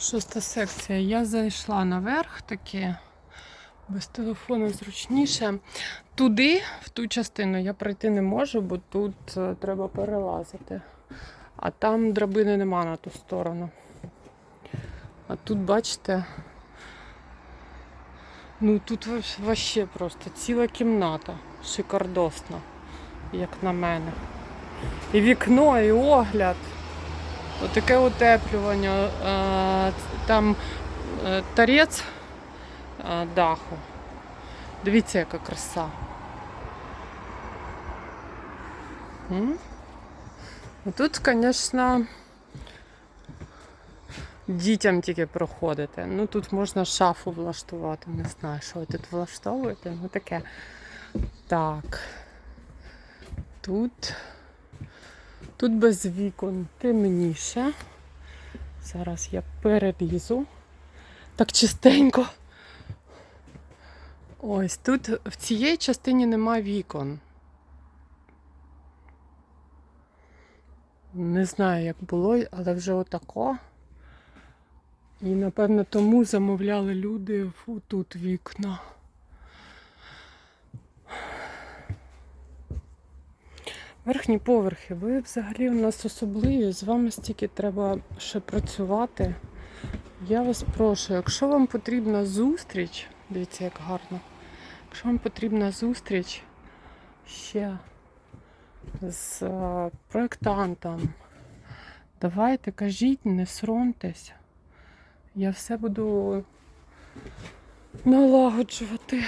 Шоста секція. Я зайшла наверх таки, без телефону зручніше. Туди, в ту частину, я пройти не можу, бо тут е, треба перелазити. А там драбини нема на ту сторону. А тут, бачите, ну тут вообще просто ціла кімната. Шикардосна, як на мене. І вікно, і огляд. Отаке утеплювання. е, Там е, торець е, даху. Дивіться, яка краса. Ну, Тут, звісно, дітям тільки проходити. Ну тут можна шафу влаштувати. Не знаю, що ви тут влаштовуєте. Ну таке. Так. Тут. Тут без вікон темніше. Зараз я перелізу. Так чистенько. Ось тут в цій частині нема вікон. Не знаю, як було, але вже отако. І напевно тому замовляли люди тут вікна. Верхні поверхи, ви взагалі у нас особливі, з вами стільки треба ще працювати. Я вас прошу, якщо вам потрібна зустріч, дивіться, як гарно. Якщо вам потрібна зустріч ще з е, проєктантом, давайте кажіть, не соромтесь. Я все буду налагоджувати.